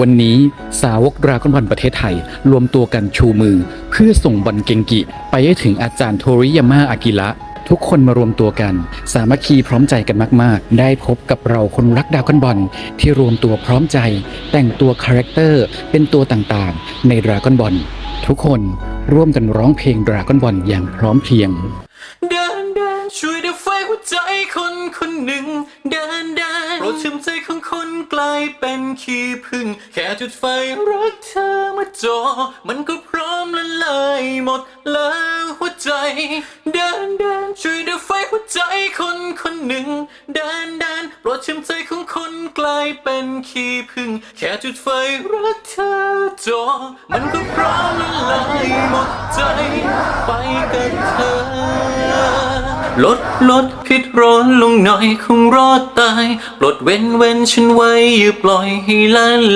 วันนี้สาวกดราก้อนบอลประเทศไทย รวมตัวกันชูมือ เพื่อส่งบอลเกงกิ ไปให้ถึงอาจารย์โทริยาม่าอากิระ ทุกคนมารวมตัวกัน สามัคคีพร้อมใจกันมากๆ ได้พบกับเราคนรักดราก้อนบอลที่รวมตัวพร้อมใจ แต่งตัวคาแรคเตอร์เป็นตัวต่างๆ ในดราก้อนบอลทุกคนร่วมกันร้องเพลงดราก้อนบอลอย่างพร้อมเพรียง เดินเดินช่วยดับไฟหัวใจคนคนหนึ่งเดินเดิน รดชื่นใจของคนกลายเป็นขี้พึ่ง แค่จุดไฟรักเธอมาจอ มันก็พร้อมละลายหมดแล้วหัวใจ เดินเดินช่วยดับไฟหัวใจคนคนหนึ่ง เดินเดินโปรดชื่นใจของคนกลายเป็นขี้พึ่ง แค่จุดไฟรักเธอจอ มันก็พร้อมละลายหมดใจ ไปกับเธอ ลดลดพิษร้อนลงหน่อยคงรอดตายปลดเว้นเว้นฉันไว้อย่าปล่อยให้ละลาย